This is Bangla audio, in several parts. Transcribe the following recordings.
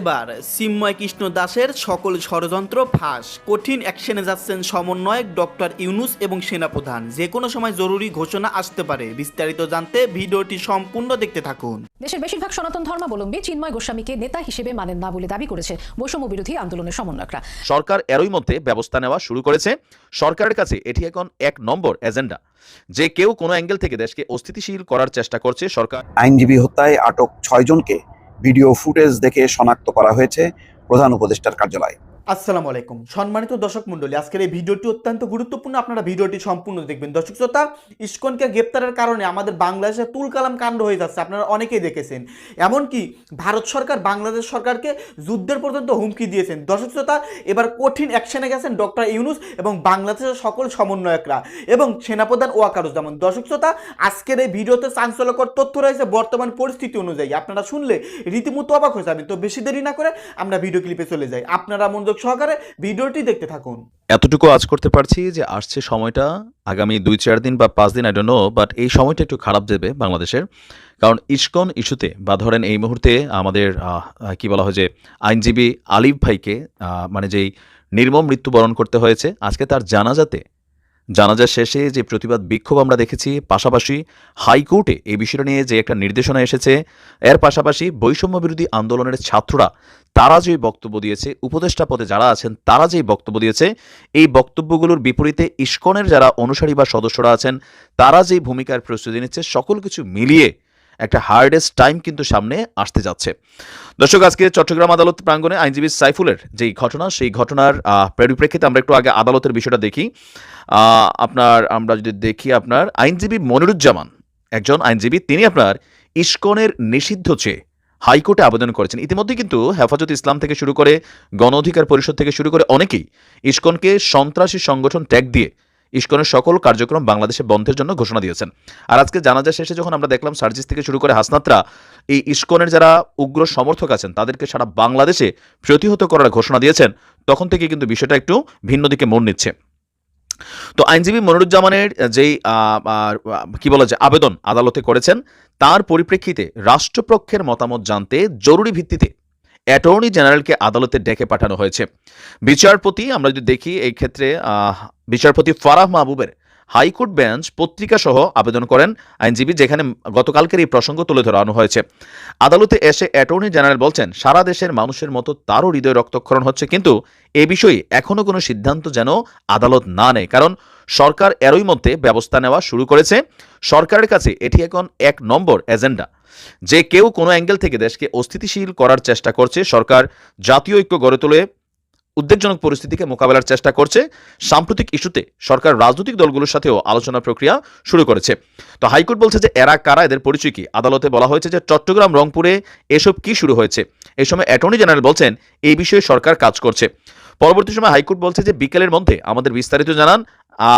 এবার চিন্ময় কৃষ্ণ দাসের সকল ষড়যন্ত্র ফাঁস। কঠিন অ্যাকশনে যাচ্ছেন সমন্বয়ক ডক্টর ইউনুস এবং সেনাপ্রধান। যে কোনো সময় জরুরি ঘোষণা আসতে পারে। বিস্তারিত জানতে ভিডিওটি সম্পূর্ণ দেখতে থাকুন। দেশের বেশিরভাগ সনাতন ধর্মাবলম্বী চিন্ময় গোস্বামীকে নেতা হিসেবে মানেন না বলে দাবি করেছে বৈষম্য বিরোধী আন্দোলনের সমন্বয়করা। সরকার এরই মধ্যে ব্যবস্থা নেওয়া শুরু করেছে। সরকারের কাছে এটি এখন এক নম্বর এজেন্ডা। যে কেউ কোনো অ্যাঙ্গেল থেকে দেশকে অস্থিতিশীল করার চেষ্টা করছে সরকার আইনজীবী হত্যায় আটক ছয়জনকে ভিডিও ফুটেজ দেখে শনাক্ত করা হয়েছে প্রধান উপদেষ্টার কার্যালয়। আসসালামু আলাইকুম। সম্মানিত দর্শক মণ্ডলী, আজকের এই ভিডিওটি অত্যন্ত গুরুত্বপূর্ণ। আপনারা ভিডিওটি সম্পূর্ণ দেখবেন। দর্শক শ্রোতা, ইস্কনকে গ্রেপ্তারের কারণে আমাদের বাংলাদেশে তুলকালাম কাণ্ড হয়ে যাচ্ছে। আপনারা অনেকেই দেখেছেন। এমনকি ভারত সরকার বাংলাদেশ সরকারকে যুদ্ধের পর্যন্ত হুমকি দিয়েছেন। দর্শক শ্রোতা, এবার কঠিন অ্যাকশনে গেছেন ডক্টর ইউনুস এবং বাংলাদেশের সকল সমন্বয়করা এবং সেনাপ্রধান ওয়াকারুজ্জামান। দর্শক শ্রোতা, আজকের এই ভিডিওতে চাঞ্চল্যকর তথ্য রয়েছে বর্তমান পরিস্থিতি অনুযায়ী। আপনারা শুনলে রীতিমতো অবাক হয়ে যাবেন। তো বেশি দেরি না করে আমরা ভিডিও ক্লিপে চলে যাই। আপনারা মনোযোগ সহকারে ভিডিওটি দেখতে থাকুন। এতটুকু আজ করতে পারছি যে আসছে সময়টা আগামী দুই চার দিন বা পাঁচ দিন আই নো বাট এই সময়টা একটু খারাপ দেবে বাংলাদেশের। কারণ ইস্কন ইস্যুতে, বা ধরেন এই মুহূর্তে আমাদের কি বলা হয় যে, আইনজীবী আলিফ ভাইকে মানে যেই নির্মম মৃত্যুবরণ করতে হয়েছে, আজকে তার জানাজাতে জানাজা শেষে যে প্রতিবাদ বিক্ষোভ আমরা দেখেছি, পাশাপাশি হাইকোর্টে এই বিষয়টা নিয়ে যে একটা নির্দেশনা এসেছে, এর পাশাপাশি বৈষম্য বিরোধী আন্দোলনের ছাত্ররা, তারা যে বক্তব্য দিয়েছে, উপদেষ্টা পদে যারা আছেন, তারা যেই বক্তব্য দিয়েছে, এই বক্তব্যগুলোর বিপরীতে ইস্কনের যারা অনুসারী বা সদস্যরা আছেন, তারা যে ভূমিকার প্রস্তুতি নিচ্ছে, সকল কিছু মিলিয়ে একটা হার্ডেস্ট টাইম কিন্তু সামনে আসতে যাচ্ছে। দর্শক, আজকে চট্টগ্রাম আদালত প্রাঙ্গণে আইনজীবী সাইফুলের যেই ঘটনা, সেই ঘটনার পরিপ্রেক্ষিতে আমরা একটু আগে আদালতের বিষয়টা দেখি। আপনার, আমরা যদি দেখি আপনার, আইনজীবী মনিরুজ্জামান, একজন আইনজীবী, তিনি আপনার ইস্কনের নিষিদ্ধ চেয়ে হাইকোর্টে আবেদন করেছেন। ইতিমধ্যে কিন্তু হেফাজত ইসলাম থেকে শুরু করে গণ অধিকার পরিষদ থেকে শুরু করে অনেকেই ইস্কনকে সন্ত্রাসী সংগঠন ট্যাগ দিয়ে ইস্কনের সকল কার্যক্রম বাংলাদেশে বন্ধের জন্য ঘোষণা দিয়েছেন। আর আজকে জানাজা শেষে যখন আমরা দেখলাম সার্জিস থেকে শুরু করে হাসনাত্রা, এই ইস্কনের যারা উগ্র সমর্থক আছেন, তাদেরকে সারা বাংলাদেশে প্রতিহত করার ঘোষণা দিয়েছেন, তখন থেকে কিন্তু বিষয়টা একটু ভিন্ন দিকে মন নিচ্ছে। তো আইনজীবী মনিরুজ্জামানের যেই কি বলা যায় আবেদন আদালতে করেছেন, তার পরিপ্রেক্ষিতে রাষ্ট্রপক্ষের মতামত জানতে জরুরি ভিত্তিতে অ্যাটর্নি জেনারেলকে আদালতে ডেকে পাঠানো হয়েছে। বিচারপতি, আমরা যদি দেখি এই ক্ষেত্রে বিচারপতি ফারাহ মাহবুবের হাইকোর্ট বেঞ্চ পত্রিকা সহ আবেদন করেন আইনজীবী, যেখানে গতকালকের এই প্রসঙ্গ তুলে ধরানো হয়েছে। আদালতে এসে অ্যাটর্নি জেনারেল বলছেন, সারা দেশের মানুষের মতো তারও হৃদয় রক্তক্ষরণ হচ্ছে, কিন্তু এ বিষয়ে এখনও কোনো সিদ্ধান্ত যেন আদালত না নেয়। কারণ সরকার এরই মধ্যে ব্যবস্থা নেওয়া শুরু করেছে। সরকারের কাছে এটি এখন এক নম্বর এজেন্ডা। যে কেউ কোনো অ্যাঙ্গেল থেকে দেশকে অস্থিতিশীল করার চেষ্টা করছে, সরকার জাতীয় ঐক্য গড়ে তোলে, উদ্বেগজনক পরিস্থিতিকে মোকাবেলার চেষ্টা করছে, সাম্প্রতিক ইস্যুতে সরকার রাজনৈতিক দলগুলোর সাথেও আলোচনা প্রক্রিয়া শুরু করেছে। তো হাইকোর্ট বলছে যে এরা কারা, এদের পরিচয় কি? আদালতে বলা হয়েছে যে চট্টগ্রাম, রংপুরে এসব কি শুরু হয়েছে? এই সময় অ্যাটর্নি জেনারেল বলছেন, এই বিষয়ে সরকার কাজ করছে। পরবর্তী সময় হাইকোর্ট বলছে যে বিকেলের মধ্যে আমাদের বিস্তারিত জানান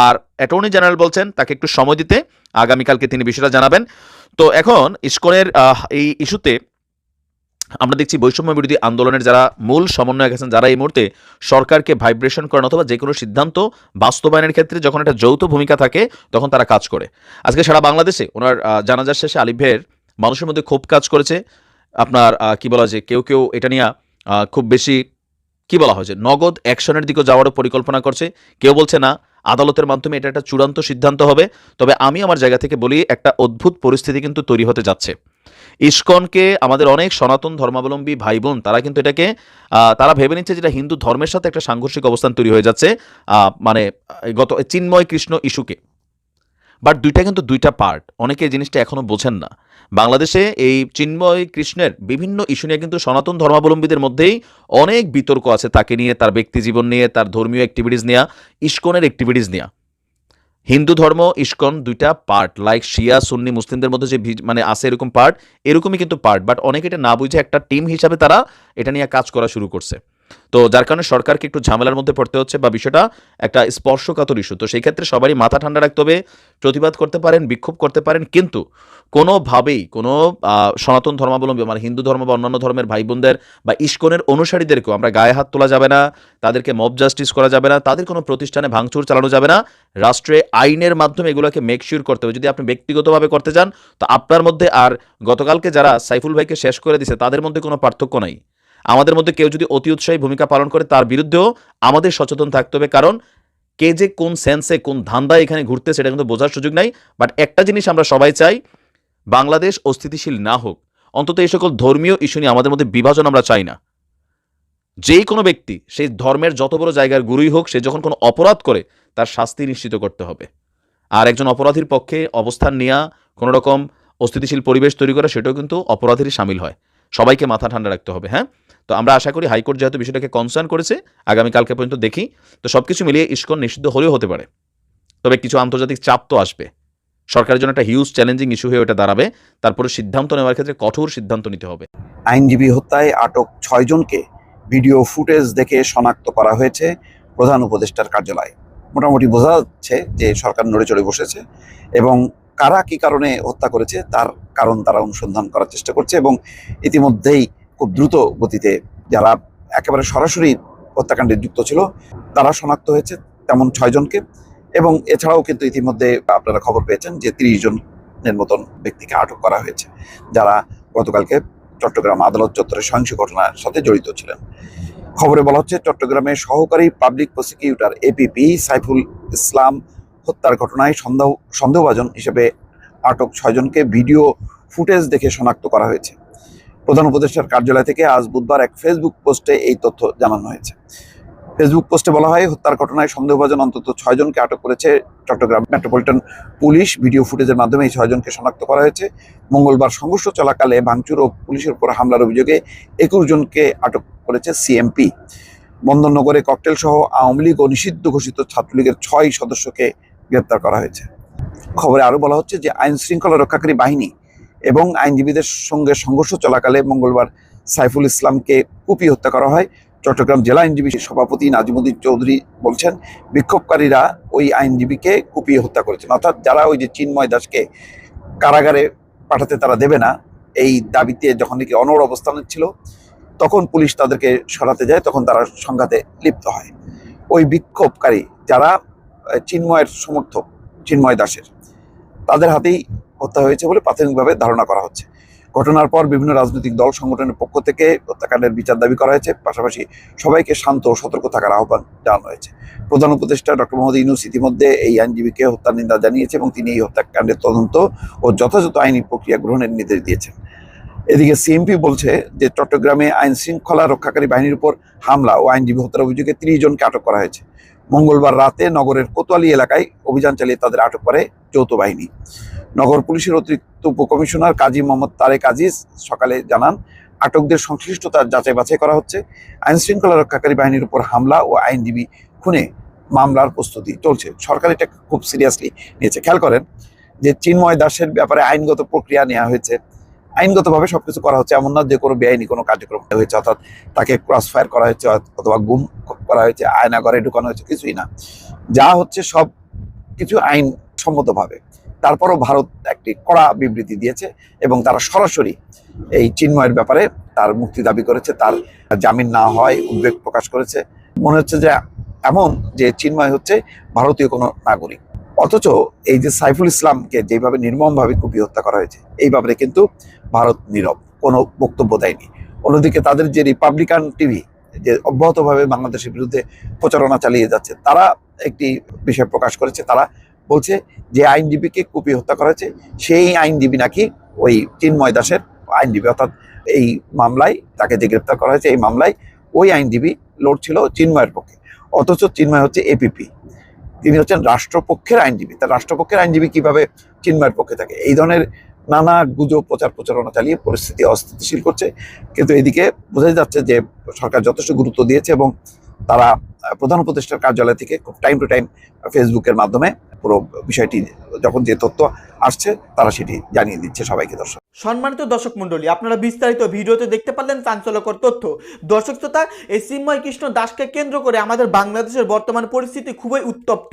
আর অ্যাটর্নি জেনারেল বলছেন, তাকে একটু সময় দিতে, আগামীকালকে তিনি বিষয়টা জানাবেন। তো এখন ইস্কনের এই ইস্যুতে আমরা দেখছি বৈষম্য বিরোধী আন্দোলনের যারা মূল সমন্বয়ক আছেন, যারা এই মুহূর্তে সরকারকে ভাইব্রেশন করেন অথবা যে কোনো সিদ্ধান্ত বাস্তবায়নের ক্ষেত্রে যখন একটা যৌথ ভূমিকা থাকে, তখন তারা কাজ করে। আজকে সারা বাংলাদেশে ওনার জানাজার শেষে আলিফ ভাইয়ের মানুষের মধ্যে খুব কাজ করেছে। আপনার কি বলা যে কেউ কেউ এটা নিয়ে খুব বেশি, কি বলা হয় যে নগদ অ্যাকশনের দিকে যাওয়ারও পরিকল্পনা করছে। কেউ বলছে না আদালতের মাধ্যমে এটা একটা চূড়ান্ত সিদ্ধান্ত হবে। তবে আমি আমার জায়গা থেকে বলি, একটা অদ্ভুত পরিস্থিতি কিন্তু তৈরি হতে যাচ্ছে। ইস্কনকে আমাদের অনেক সনাতন ধর্মাবলম্বী ভাই বোন তারা কিন্তু এটাকে তারা ভেবে নিচ্ছে যেটা হিন্দু ধর্মের সাথে একটা সাংঘর্ষিক অবস্থান তৈরি হয়ে যাচ্ছে। মানে গত চিন্ময় কৃষ্ণ ইস্যুকে। বাট দুইটা কিন্তু দুইটা পার্ট অনেকে এই জিনিসটা এখনও বোঝেন না। বাংলাদেশে এই চিন্ময় কৃষ্ণের বিভিন্ন ইস্যু নিয়ে কিন্তু সনাতন ধর্মাবলম্বীদের মধ্যেই অনেক বিতর্ক আছে তাকে নিয়ে, তার ব্যক্তি জীবন নিয়ে, তার ধর্মীয় অ্যাক্টিভিটিস নেওয়া ইস্কনের অ্যাক্টিভিটিস নেওয়া হিন্দু ধর্ম, ইস্কন দুইটা পার্ট লাইক শিয়া, সুন্নি, মুসলিমদের মধ্যে যে মানে আছে এরকম পার্ট এরকমই কিন্তু পার্ট বাট অনেকে এটা না বুঝে একটা টিম হিসাবে তারা এটা নিয়ে কাজ করা শুরু করছে। তো যার কারণে সরকারকে একটু ঝামেলার মধ্যে পড়তে হচ্ছে বা বিষয়টা একটা স্পর্শকাতর ইস্যু তো সেই ক্ষেত্রে সবারই মাথা ঠান্ডা রাখতে হবে, প্রতিবাদ করতে পারেন, বিক্ষোভ করতে পারেন, কিন্তু কোনোভাবেই কোনো সনাতন ধর্মাবলম্বী মানে হিন্দু ধর্ম বা অন্যান্য ধর্মের ভাই বোনদের বা ইস্কনের অনুসারীদেরকেও আমরা গায়ে হাত তোলা যাবে না, তাদেরকে মব জাস্টিস করা যাবে না, তাদের কোনো প্রতিষ্ঠানে ভাঙচুর চালানো যাবে না। রাষ্ট্রে আইনের মাধ্যমে এগুলোকে মেকশিওর করতে হবে। যদি আপনি ব্যক্তিগতভাবে করতে চান, তো আপনার মধ্যে আর গতকালকে যারা সাইফুল ভাইকে শেষ করে দিছে, তাদের মধ্যে কোনো পার্থক্য নাই। আমাদের মধ্যে কেউ যদি অতি উৎসাহী ভূমিকা পালন করে, তার বিরুদ্ধেও আমাদের সচেতন থাকতে হবে। কারণ কে যে কোন সেন্সে, কোন ধান্দায় এখানে ঘুরতে, সেটা কিন্তু বোঝার সুযোগ নাই। বাট একটা জিনিস আমরা সবাই চাই, বাংলাদেশ অস্থিতিশীল না হোক, অন্তত এই সকল ধর্মীয় ইস্যু নিয়ে আমাদের মধ্যে বিভাজন আমরা চাই না। যেই কোনো ব্যক্তি সেই ধর্মের যত বড় জায়গার গুরুই হোক, সে যখন কোনো অপরাধ করে, তার শাস্তি নিশ্চিত করতে হবে। আর একজন অপরাধীর পক্ষে অবস্থান নেওয়া কোনো রকম অস্থিতিশীল পরিবেশ তৈরি করা, সেটাও কিন্তু অপরাধীরই সামিল হয়। সবাইকে মাথা ঠান্ডা রাখতে হবে হ্যাঁ? তো আমরা আশা করি হাইকোর্ট যেহেতু বিষয়টাকে কনসার্ন করেছে আগামীকালকে পর্যন্ত দেখি। তো সব কিছু মিলিয়ে ইস্কন নিষিদ্ধ হলেও হতে পারে। তবে কিছু আন্তর্জাতিক চাপ তো আসবে। সরকারের জন্য একটা হিউজ চ্যালেঞ্জিং ইস্যু হয়ে ওটা দাঁড়াবে। তারপরে সিদ্ধান্ত নেওয়ার ক্ষেত্রে কঠোর সিদ্ধান্ত নিতে হবে। আইনজীবী হত্যায় আটক ছয়জনকে ভিডিও ফুটেজ দেখে শনাক্ত করা হয়েছে প্রধান উপদেষ্টার কার্যালয়ে। মোটামুটি বোঝা যাচ্ছে যে সরকার নড়ে চড়ে বসেছে এবং কারা কি কারণে হত্যা করেছে তার কারণ তারা অনুসন্ধান করার চেষ্টা করছে এবং ইতিমধ্যেই খুব দ্রুত গতিতে যারা একেবারে সরাসরি হত্যাকাণ্ডে যুক্ত ছিল, তারা শনাক্ত হয়েছে তেমন ছয়জনকে এবং এছাড়াও কিন্তু ইতিমধ্যে আপনারা খবর পেয়েছেন যে তিরিশ জনের মতন ব্যক্তিকে আটক করা হয়েছে, যারা গতকালকে চট্টগ্রাম আদালত চত্বরে সহিংস ঘটনার সাথে জড়িত ছিলেন। খবরে বলা হচ্ছে, চট্টগ্রামের সহকারী public prosecutor APP Saiful Islam হত্যার ঘটনায় সন্দেহ, সন্দেহভাজন হিসেবে আটক ছয়জনকে ভিডিও ফুটেজ দেখে শনাক্ত করা হয়েছে। প্রধান উপদেষ্টার কার্যালয় থেকে আজ বুধবার এক ফেসবুক পোস্টে এই তথ্য জানানো হয়েছে। ফেসবুক পোস্টে বলা হয়, হত্যার ঘটনায় সন্দেহভাজন অন্তত ছয়জনকে আটক করেছে চট্টগ্রাম মেট্রোপলিটন পুলিশ। ভিডিও ফুটেজের মাধ্যমে এই ছয়জনকে শনাক্ত করা হয়েছে। মঙ্গলবার সংঘর্ষ চলাকালে ভাঙচুর ও পুলিশের উপর হামলার অভিযোগে একুশ জনকে আটক করেছে সিএমপি। বন্দরনগরে ককটেল সহ আওয়ামী লীগ ও নিষিদ্ধ ঘোষিত ছাত্রলীগের ছয় সদস্যকে গ্রেপ্তার করা হয়েছে। খবরে আরও বলা হচ্ছে যে, আইন শৃঙ্খলা রক্ষাকারী বাহিনী এবং আইনজীবীদের সঙ্গে সংঘর্ষ চলাকালে মঙ্গলবার সাইফুল ইসলামকে কুপিয়ে হত্যা করা হয়। চট্টগ্রাম জেলা আইনজীবী সভাপতি নাজিমুদ্দিন চৌধুরী বলছেন, বিক্ষোভকারীরা ওই আইনজীবীকে কুপিয়ে হত্যা করেছেন। অর্থাৎ যারা ওই যে চিন্ময় দাসকে কারাগারে পাঠাতে তারা দেবে না, এই দাবিতে যখন নাকি অনড় অবস্থানে ছিল, তখন পুলিশ তাদেরকে সরাতে যায়, তখন তারা সংঘাতে লিপ্ত হয়। ওই বিক্ষোভকারী যারা চিন্ময়ের সমর্থক, চিন্ময় দাসের। তাদের হাতেই হত্যা হয়েছে বলে প্রাথমিকভাবে ধারণা করা হচ্ছে। ঘটনার পর বিভিন্ন রাজনৈতিক দল সংগঠনের পক্ষ থেকে হত্যাকাণ্ডের বিচার দাবি করা হয়েছে। পাশাপাশি সবাইকে শান্ত ও সতর্ক থাকার আহ্বান জানানো হয়েছে। প্রধান উপদেষ্টা ডক্টর মোহাম্মদ ইউনুস ইতিমধ্যে এই আইনজীবীকে হত্যার নিন্দা জানিয়েছে এবং তিনি এই হত্যাকাণ্ডের তদন্ত ও যথাযথ আইনি প্রক্রিয়া গ্রহণের নির্দেশ দিয়েছেন। এদিকে সিএমপি বলছে যে চট্টগ্রামে আইন শৃঙ্খলা রক্ষাকারী বাহিনীর উপর হামলা ও আইনজীবী হত্যার অভিযোগে তিরিশ জনকে আটক করা হয়েছে। মঙ্গলবার রাতে নগরের কোতোয়ালি এলাকায় অভিযান চালিয়ে তাদের আটক করে যৌথ বাহিনী। নগর পুলিশের অতিরিক্ত উপকমিশনার কাজী মোহাম্মদ তারেক আজিজ সকালে জানান, আটকদের সংশ্লিষ্টতার যাচাই বাছাই করা হচ্ছে। আইন শৃঙ্খলা রক্ষাকারী বাহিনীর উপর হামলা ও আইনজীবী খুনে মামলার প্রস্তুতি চলছে। সরকার এটা খুব সিরিয়াসলি নিয়েছে। খেয়াল করেন যে চিন্ময় দাসের ব্যাপারে আইনগত প্রক্রিয়া নেওয়া হয়েছে। আইনগতভাবে সবকিছু করা হচ্ছে, এমন না যে কোনো বেআইনি কোনো কার্যক্রম হয়েছে, অর্থাৎ তাকে ক্রস ফায়ার করা হয়েছে, অথবা গুম করা হয়েছে আয়না ঘরে ঢুকানো হয়েছে, কিছুই না। যা হচ্ছে সব কিছু আইন সম্মতভাবে তারপরও ভারত একটি কড়া বিবৃতি দিয়েছে এবং তারা সরাসরি এই চিন্ময়ের ব্যাপারে তার মুক্তি দাবি করেছে, তার জামিন না হয় উদ্বেগ প্রকাশ করেছে। মনে হচ্ছে যে এমন যে চিন্ময় হচ্ছে ভারতীয় কোনো নাগরিক। অথচ এই যে সাইফুল ইসলামকে যেভাবে নির্মমভাবে কুপিয়ে হত্যা করা হয়েছে, এই ব্যাপারে কিন্তু ভারত নীরব, কোনো বক্তব্য দেয়নি। অন্যদিকে তাদের যে রিপাবলিকান টিভি যে অব্যাহতভাবে বাংলাদেশের বিরুদ্ধে প্রচারণা চালিয়ে যাচ্ছে, তারা একটি বিষয় প্রকাশ করেছে, তারা বলছে যে আইনজীবীকে কুপিয়ে হত্যা করা হয়েছে, সেই আইনজীবী নাকি ওই চিন্ময় দাসের আইনজীবী, অর্থাৎ এই মামলায় তাকে যে গ্রেপ্তার করা হয়েছে, এই মামলায় ওই আইনজীবী লড়ছিল চিন্ময়ের পক্ষে। অথচ চিন্ময় হচ্ছে এপিপি তিনি হচ্ছেন রাষ্ট্রপক্ষের আইনজীবী। তার রাষ্ট্রপক্ষের আইনজীবী কীভাবে চিন্ময়ের পক্ষে থাকে? এই ধরনের নানা গুজব, প্রচার প্রচারণা চালিয়ে পরিস্থিতি অস্থিতিশীল করছে। কিন্তু এদিকে বোঝাই যাচ্ছে যে সরকার যথেষ্ট গুরুত্ব দিয়েছে এবং তারা প্রধান উপদেষ্টার কার্যালয় থেকে খুব টাইম টু টাইম ফেসবুকের মাধ্যমে পুরো বিষয়টি, যখন যে তথ্য আসছে, তারা সেটি জানিয়ে দিচ্ছে সবাইকে, দর্শক। সম্মানিত দর্শক মণ্ডলী, আপনারা বিস্তারিত ভিডিওতে দেখতে পারলেন চাঞ্চল্যকর তথ্য। দর্শক শ্রোতা, এই চিন্ময় কৃষ্ণ দাসকে কেন্দ্র করে আমাদের বাংলাদেশের বর্তমান পরিস্থিতি খুবই উত্তপ্ত।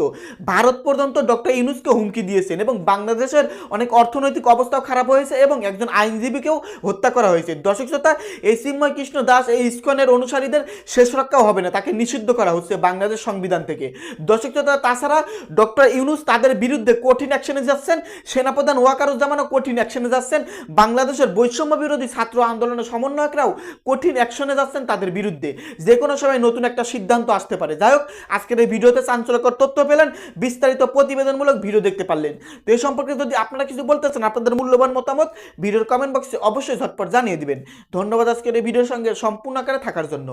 ভারত পর্যন্ত ডক্টর ইউনুসকে হুমকি দিয়েছেন এবং বাংলাদেশের অনেক অর্থনৈতিক অবস্থাও খারাপ হয়েছে এবং একজন আইনজীবীকেও হত্যা করা হয়েছে। দর্শক শ্রোতা, এই চিন্ময় কৃষ্ণ দাস এই ইস্কনের অনুসারীদের শেষ রক্ষাও হবে না, তাকে নিষিদ্ধ করা হচ্ছে বাংলাদেশ সংবিধান থেকে। দর্শক শ্রোতা, তাছাড়া ডক্টর ইউনুস তাদের বিরুদ্ধে কঠিন অ্যাকশনে যাচ্ছেন সেনাপ্রধান ওয়াকারুজ্জামানও কঠিন অ্যাকশনে যাচ্ছেন। বাংলাদেশের বৈষম্য বিরোধী ছাত্র আন্দোলনের সমন্বয়করাও কঠিন অ্যাকশনে যাচ্ছেন তাদের বিরুদ্ধে। যে কোনো সময় নতুন একটা সিদ্ধান্ত আসতে পারে। যাই হোক, আজকের এই ভিডিওতে চাঞ্চল্যকর তথ্য পেলেন, বিস্তারিত প্রতিবেদনমূলক ভিডিও দেখতে পারলেন। তো এই সম্পর্কে যদি আপনারা কিছু বলতে চান, আপনাদের মূল্যবান মতামত ভিডিওর কমেন্ট বক্সে অবশ্যই ঝটপট জানিয়ে দিবেন। ধন্যবাদ আজকের এই ভিডিওর সঙ্গে সম্পূর্ণ আকারে থাকার জন্য।